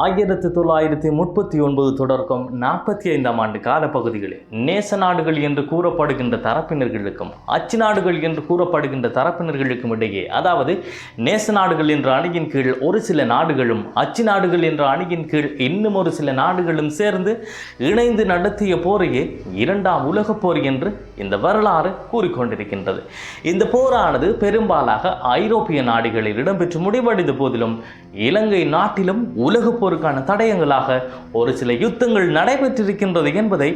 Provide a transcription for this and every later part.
ஆயிரத்தி தொள்ளாயிரத்தி முப்பத்தி ஒன்பது தொடர்க்கும் நாற்பத்தி ஐந்தாம் ஆண்டு காலப்பகுதிகளில் நேச நாடுகள் என்று கூறப்படுகின்ற தரப்பினர்களுக்கும் அச்சு நாடுகள் என்று கூறப்படுகின்ற தரப்பினர்களுக்கும் இடையே அதாவது நேச நாடுகள் என்ற அணியின் கீழ் ஒரு சில நாடுகளும் அச்சு நாடுகள் என்ற அணியின் கீழ் இன்னும் ஒரு சில நாடுகளும் சேர்ந்து இணைந்து நடத்திய போரையே இரண்டாம் உலகப் போர் என்று இந்த வரலாறு கூறிக்கொண்டிருக்கின்றது. இந்த போரானது பெரும்பாலாக ஐரோப்பிய நாடுகளில் இடம்பெற்று முடிவடைந்த போதிலும் இலங்கை நாட்டிலும் உலகப் போருக்கான தடயங்களாக ஒரு சில யுத்தங்கள் நடைபெற்றிருக்கின்றது என்பதை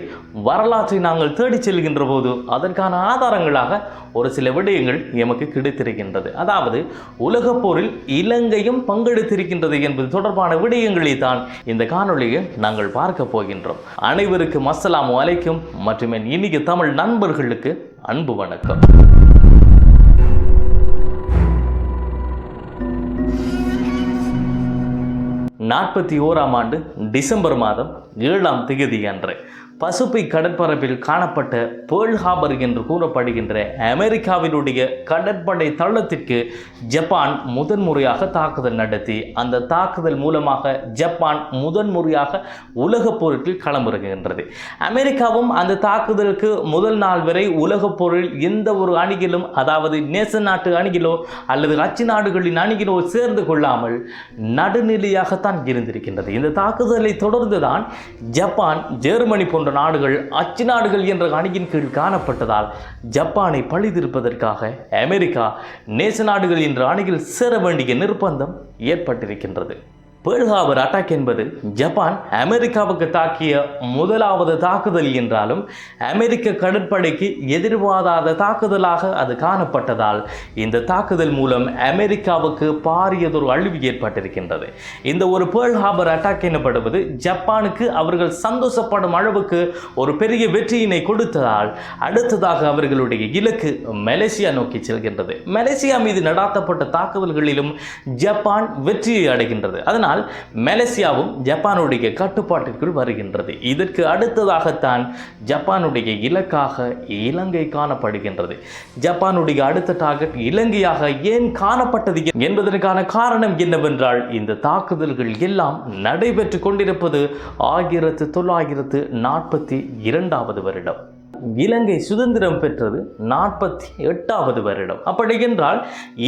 வரலாற்றை நாங்கள் தேடிச் செல்கின்ற போது அதற்கான ஆதாரங்களாக ஒரு சில விடயங்கள் எமக்கு கிடைத்திருக்கின்றது. அதாவது உலகப் போரில் இலங்கையும் பங்கெடுத்திருக்கின்றது என்பது தொடர்பான விடயங்களை தான் இந்த காணொளியில் நாங்கள் பார்க்க போகின்றோம். அனைவருக்கும் அஸ்ஸலாமு அலைக்கும் மற்றும் என் இனிய தமிழ் நண்பர்களுக்கு அன்பு வணக்கம். நாற்பத்தி ஓராம் ஆண்டு டிசம்பர் மாதம் ஏழாம் திகதி அன்று. பசுபை கடற்பரப்பில் காணப்பட்ட பேர்ல் ஹார்பர் என்று கூறப்படுகின்ற அமெரிக்காவினுடைய கடற்படை தளத்திற்கு ஜப்பான் முதன்முறையாக தாக்குதல் நடத்தி அந்த தாக்குதல் மூலமாக ஜப்பான் முதன்முறையாக உலகப் போரில் களமிறங்குகின்றது. அமெரிக்காவும் அந்த தாக்குதலுக்கு முதல் நாள் வரை உலகப் போரில் எந்த ஒரு அணியிலும் அதாவது நேச நாட்டு அணியிலோ அல்லது அச்சு நாடுகளின் அணியிலோ சேர்ந்து கொள்ளாமல் நடுநிலையாகத்தான் இருந்திருக்கின்றது. இந்த தாக்குதலை தொடர்ந்துதான் ஜப்பான் ஜெர்மனி போன்ற நாடுகள் அச்சு நாடுகள் என்ற அணியின் கீழ் காணப்பட்டதால் ஜப்பானை பழிதிருப்பதற்காக அமெரிக்கா நேச நாடுகள் என்ற அணியில் சேர வேண்டிய நிர்பந்தம் ஏற்பட்டிருக்கின்றது. பேர்ல் ஹார்பர் அட்டாக் என்பது ஜப்பான் அமெரிக்காவுக்கு தாக்கிய முதலாவது தாக்குதல் என்றாலும் அமெரிக்க கடற்படைக்கு எதிர்பாராத தாக்குதலாக அது காணப்பட்டதால் இந்த தாக்குதல் மூலம் அமெரிக்காவுக்கு பாரியதொரு அழிவு ஏற்பட்டிருக்கின்றது. இந்த ஒரு பேர்ல் ஹார்பர் அட்டாக் எனப்படுவது ஜப்பானுக்கு அவர்கள் சந்தோஷப்படும் அளவுக்கு ஒரு பெரிய வெற்றியினை கொடுத்ததால் அடுத்ததாக அவர்களுடைய இலக்கு மலேசியா நோக்கி செல்கின்றது. மலேசியா மீது நடாத்தப்பட்ட தாக்குதல்களிலும் ஜப்பான் வெற்றியை அடைகின்றது. அதனால் மலேசியாவும் ஜப்பானுடைய கட்டுப்பாட்டிற்குள் வருகின்றது. இதற்கு அடுத்ததாகத்தான் ஜப்பானுடைய இலக்காக இலங்கை காணப்படுகின்றது. ஜப்பானுடைய அடுத்த டார்கெட் இலங்கையாக ஏன் காணப்பட்டது என்பதற்கான காரணம் என்னவென்றால் இந்த தாக்குதல்கள் எல்லாம் நடைபெற்று கொண்டிருப்பது ஆயிரத்து தொள்ளாயிரத்து நாற்பத்தி இரண்டாவது வருடம். இலங்கை சுதந்திரம் பெற்றது நாற்பத்தி எட்டாவது வருடம் அப்படியென்றால்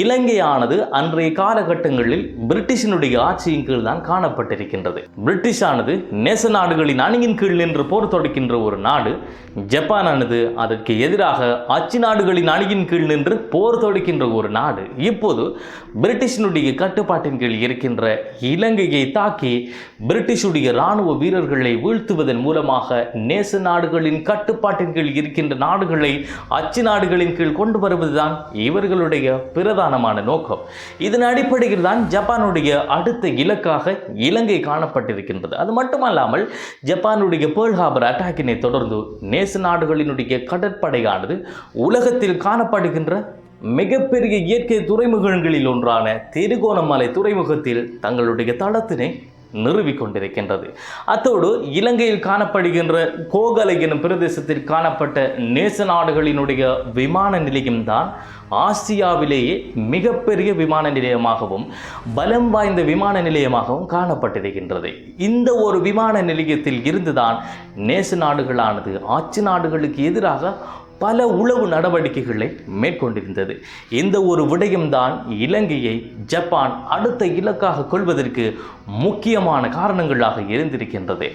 இலங்கையானது அன்றைய காலகட்டங்களில் பிரிட்டிஷினுடைய ஆட்சியின் கீழ் தான் காணப்பட்டிருக்கின்றது. பிரிட்டிஷானது நேச நாடுகளின் அணியின் கீழ் நின்று போர் தொடுக்கின்ற ஒரு நாடு. ஜப்பானானது அதற்கு எதிராக அச்சு நாடுகளின் அணியின் கீழ் நின்று போர் தொடுக்கின்ற ஒரு நாடு. இப்போது பிரிட்டிஷினுடைய கட்டுப்பாட்டின் கீழ் இருக்கின்ற இலங்கையை தாக்கி பிரிட்டிஷுடைய இராணுவ வீரர்களை வீழ்த்துவதன் மூலமாக நேச நாடுகளின் கட்டுப்பாட்டின் கீழ் இருக்கின்ற நாடுகளை அச்சு நாடுகளின் கீழ் கொண்டு வருவதுதான் இவர்களுடைய பிரதானமான நோக்கம். இதன் அடிப்படையில் தான் ஜப்பானுடைய அடுத்த இலக்காக இலங்கை காணப்பட்டிருக்கின்றது. அது மட்டுமல்லாமல் ஜப்பானுடைய பேர்ல் ஹாபர் அட்டாக்கினை தொடர்ந்து நேச நாடுகளினுடைய கடற்படையானது உலகத்தில் காணப்படுகின்ற மிகப்பெரிய இயற்கை துறைமுகங்களில் ஒன்றான திருகோணமலை துறைமுகத்தில் தங்களுடைய தளத்தினை நிறுவிக் கொண்டிருக்கின்றது அத்தோடு இலங்கையில் காணப்படுகின்ற கோகலை எனும் பிரதேசத்தில் காணப்பட்ட நேச நாடுகளினுடைய விமான நிலையம்தான் ஆசியாவிலேயே மிகப்பெரிய விமான நிலையமாகவும் பலம் வாய்ந்த விமான நிலையமாகவும் காணப்பட்டிருக்கின்றது. இந்த ஒரு விமான நிலையத்தில் இருந்துதான் நேச நாடுகளானது ஆட்சி நாடுகளுக்கு எதிராக பல உளவு நடவடிக்கைகளை மேற்கொண்டிருந்தது. இந்த ஒரு விடயம்தான் இலங்கையை ஜப்பான் அடுத்த இலக்காக கொள்வதற்கு முக்கியமான காரணங்களாக இருந்திருக்கின்றது.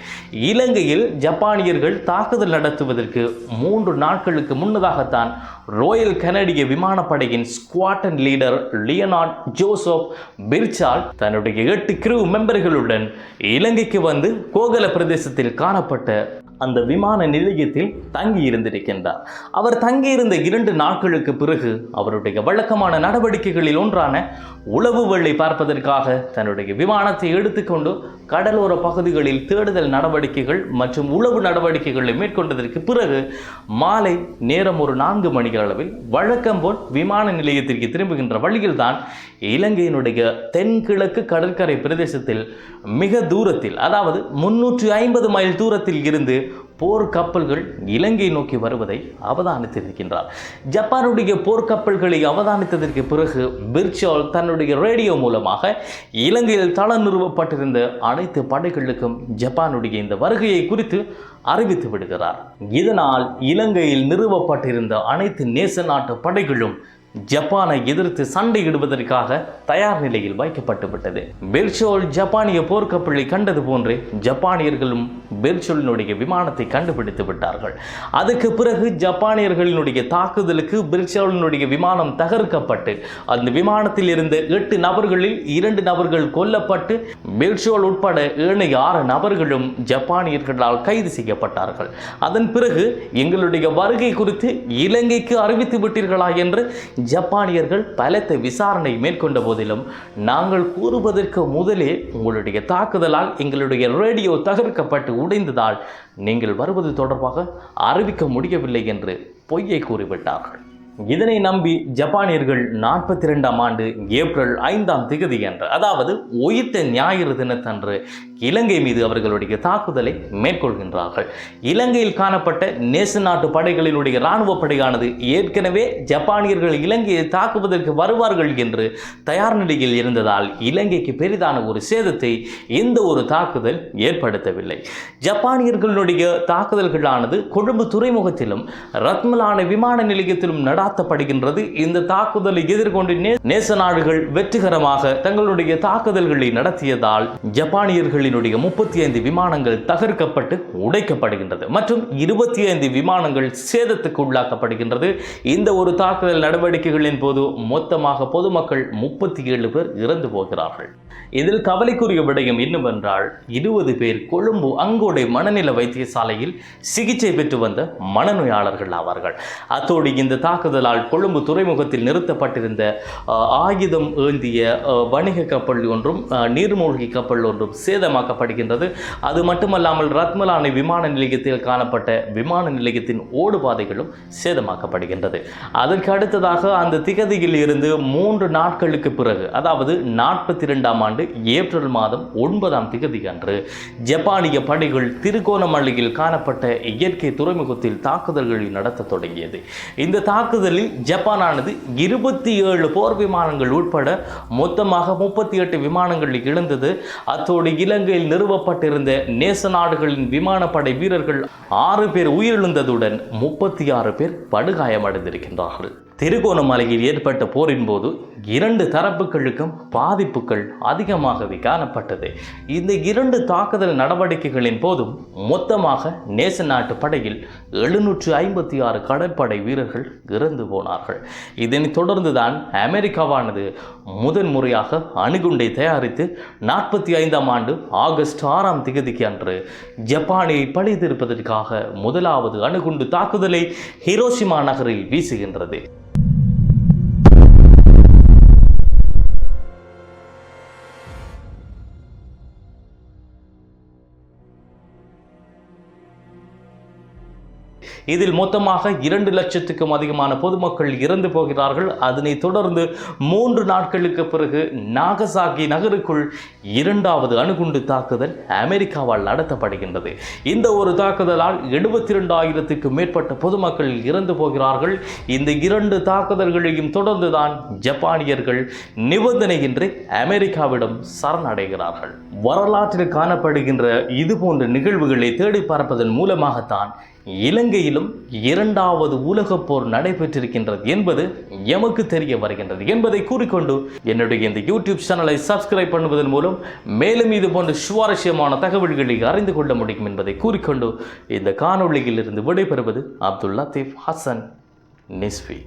இலங்கையில் ஜப்பானியர்கள் தாக்குதல் நடத்துவதற்கு மூன்று நாட்களுக்கு முன்னதாகத்தான் ரோயல் கனடிய விமானப்படையின் ஸ்குவாட்டன் லீடர் லியனார்ட் ஜோசப் பிர்சால் தன்னுடைய எட்டு கிரூ மெம்பர்களுடன் இலங்கைக்கு வந்து கோகல பிரதேசத்தில் காணப்பட்ட அந்த விமான நிலையத்தில் தங்கி இருந்திருக்கின்றார் அவர் தங்கியிருந்த இரண்டு நாட்களுக்கு பிறகு அவருடைய வழக்கமான நடவடிக்கைகளில் ஒன்றான உளவு வெள்ளை பார்ப்பதற்காக தன்னுடைய விமானத்தை எடுத்துக்கொண்டு கடலோர பகுதிகளில் தேடுதல் நடவடிக்கைகள் மற்றும் உளவு நடவடிக்கைகளை மேற்கொண்டதற்கு பிறகு மாலை நேரம் ஒரு நான்கு மணி அளவில் வழக்கம் போல் விமான நிலையத்திற்கு திரும்புகின்ற வழியில்தான் இலங்கையினுடைய தென்கிழக்கு கடற்கரை பிரதேசத்தில் மிக தூரத்தில் அதாவது முன்னூற்றி ஐம்பது மைல் தூரத்தில் இருந்து போர்க்கப்பல்கள் இலங்கை நோக்கி வருவதை அவதானித்திருக்கின்றார். ஜப்பானுடைய போர்க்கப்பல்களை அவதானித்ததற்கு பிறகு பிர்ச்சால் தன்னுடைய ரேடியோ மூலமாக இலங்கையில் தள நிறுவப்பட்டிருந்த அனைத்து படைகளுக்கும் ஜப்பானுடைய இந்த வருகையை குறித்து அறிவித்து விடுகிறார். இதனால் இலங்கையில் நிறுவப்பட்டிருந்த அனைத்து நேச நாட்டு படைகளும் ஜப்பானை எதிர்த்து சண்டையிடுவதற்காக தயார் நிலையில் வைக்கப்பட்டு விட்டது ஜப்பானிய போர்க்கப்பலை கண்டது போன்றே ஜப்பானியர்களும் பெல்சோலினுடைய விமானத்தை கண்டுபிடித்து விட்டார்கள். அதுக்கு பிறகு ஜப்பானியர்களினுடைய தாக்குதலுக்கு பெல்சோலினுடைய விமானம் தகர்க்கப்பட்டு அந்த விமானத்தில் இருந்த எட்டு நபர்களில் இரண்டு நபர்கள் கொல்லப்பட்டு பெல்சோல் உட்பட ஏனைய ஆறு நபர்களும் ஜப்பானியர்களால் கைது செய்யப்பட்டார்கள். அதன் பிறகு எங்களுடைய வருகை குறித்து இலங்கைக்கு அறிவித்து விட்டீர்களா என்று ஜப்பானியர்கள் பலத்த விசாரணை மேற்கொண்ட போதிலும் நாங்கள் கூறுவதற்கு முதலே உங்களுடைய தாக்குதலால் எங்களுடைய ரேடியோ தகர்க்கப்பட்டு உடைந்ததால் நீங்கள் வருவது தொடர்பாக அறிவிக்க முடியவில்லை என்று பொய்யை கூறிவிட்டார்கள். இதனை நம்பி ஜப்பானியர்கள் நாற்பத்தி ரெண்டாம் ஆண்டு ஏப்ரல் ஐந்தாம் திகதி என்று அதாவது உயிர்த்த ஞாயிறு தினத்தன்று இலங்கை மீது அவர்களுடைய தாக்குதலை மேற்கொள்கின்றார்கள். இலங்கையில் காணப்பட்ட நேச நாட்டு படைகளினுடைய இராணுவ படையானது ஏற்கனவே ஜப்பானியர்கள் இலங்கையை தாக்குவதற்கு வருவார்கள் என்று தயார் நிலையில் இருந்ததால் இலங்கைக்கு பெரிதான ஒரு சேதத்தை எந்த ஒரு தாக்குதல் ஏற்படுத்தவில்லை. ஜப்பானியர்களுடைய தாக்குதல்களானது கொழும்பு துறைமுகத்திலும் ரத்மலான விமான நிலையத்திலும் நடாத்தப்படுகின்றது. இந்த தாக்குதலை எதிர்கொண்டு நேச நாடுகள் வெற்றிகரமாக தங்களுடைய தாக்குதல்களை நடத்தியதால் ஜப்பானியர்கள் ஜப்பானியர்களினுடைய முப்பத்தி ஐந்து விமானங்கள் தகர்க்கப்பட்டு உடைக்கப்படுகின்றது மற்றும் இருபத்தி ஐந்து விமானங்கள் சேதத்துக்கு உள்ளாக்கப்படுகின்றது. இந்த ஒரு தாக்குதல் நடவடிக்கைகளின் போது மொத்தமாக பொதுமக்கள் முப்பத்தி ஏழு பேர் இறந்து போகிறார்கள். இதில் கவலைக்குரிய விடயம் என்னவென்றால் இருபது பேர் கொழும்பு அங்கோடை மனநில வைத்தியசாலையில் சிகிச்சை பெற்று வந்த மனநோயாளர்கள் ஆவார்கள். அத்தோடு இந்த தாக்குதலால் கொழும்பு துறைமுகத்தில் நிறுத்தப்பட்டிருந்த ஆயுதம் ஏந்திய வணிக கப்பல் ஒன்றும் நீர்மூழ்கி கப்பல் ஒன்றும் சேதம் சேதமாக்கப்படுகின்றது அது மட்டுமல்லாமல் ரத்மலானை விமான நிலையத்தில் காணப்பட்ட விமான நிலையத்தின் ஓடுபாதைகளும் சேதமாக்கப்படுகின்றது. அதற்கு அடுத்ததாக அந்த திகதியில் இருந்து மூன்று நாட்களுக்கு பிறகு அதாவது நாற்பத்தி ரெண்டாம் ஆண்டு ஏப்ரல் மாதம் ஒன்பதாம் திகதி அன்று ஜப்பானிய படைகள் திருகோணமல்லியில் காணப்பட்ட இயற்கை துறைமுகத்தில் தாக்குதல்களை நடத்த தொடங்கியது. இந்த தாக்குதலில் ஜப்பானானது இருபத்தி ஏழு போர் விமானங்கள் உட்பட மொத்தமாக முப்பத்தி எட்டு விமானங்கள் இழந்தது. அத்தோடு இலங்கை இலங்கையில் நிறுவப்பட்டிருந்த நேச நாடுகளின் விமானப்படை வீரர்கள் ஆறு பேர் உயிரிழந்ததுடன் முப்பத்தி ஆறு பேர் படுகாயமடைந்திருக்கின்றார்கள். திருகோணமலையில் ஏற்பட்ட போரின் போது இரண்டு தரப்புகளுக்கும் பாதிப்புகள் அதிகமாகவே காணப்பட்டது. இந்த இரண்டு தாக்குதல் நடவடிக்கைகளின் போதும் மொத்தமாக நேச நாட்டு படையில் எழுநூற்று ஐம்பத்தி ஆறு கடற்படை வீரர்கள் இறந்து போனார்கள். இதனைத் தொடர்ந்துதான் அமெரிக்காவானது முதன் முறையாக அணுகுண்டை தயாரித்து நாற்பத்தி ஐந்தாம் ஆண்டு ஆகஸ்ட் ஆறாம் திகதிக்கு அன்று ஜப்பானை பழித்திருப்பதற்காக முதலாவது அணுகுண்டு தாக்குதலை ஹிரோஷிமா நகரில் வீசுகின்றது. இதில் மொத்தமாக இரண்டு லட்சத்துக்கும் அதிகமான பொதுமக்கள் இறந்து போகிறார்கள். அதனைத் தொடர்ந்து மூன்று நாட்களுக்கு பிறகு நாகசாகி நகருக்குள் இரண்டாவது அணுகுண்டு தாக்குதல் அமெரிக்காவால் நடத்தப்படுகின்றது. இந்த ஒரு தாக்குதலால் எழுபத்தி ரெண்டாயிரத்துக்கும் மேற்பட்ட பொதுமக்கள் இறந்து போகிறார்கள். இந்த இரண்டு தாக்குதல்களையும் தொடர்ந்துதான் ஜப்பானியர்கள் நிபந்தனையின்றி அமெரிக்காவிடம் சரணடைகிறார்கள். வரலாற்றில் காணப்படுகின்ற இது போன்ற நிகழ்வுகளை தேடி பார்ப்பதன் மூலமாகத்தான் இலங்கையிலும் இரண்டாவது உலகப் போர் நடைபெற்றிருக்கின்றது என்பது எமக்கு தெரிய வருகின்றது என்பதை கூறிக்கொண்டு என்னுடைய இந்த யூடியூப் சேனலை சப்ஸ்கிரைப் பண்ணுவதன் மூலம் மேலும் இது போன்ற சுவாரஸ்யமான தகவல்களை அறிந்து கொள்ள முடியும் என்பதை கூறிக்கொண்டு இந்த காணொளியில் இருந்து விடைபெறுவது அப்துல் லத்தீப் ஹசன் நிஸ்வி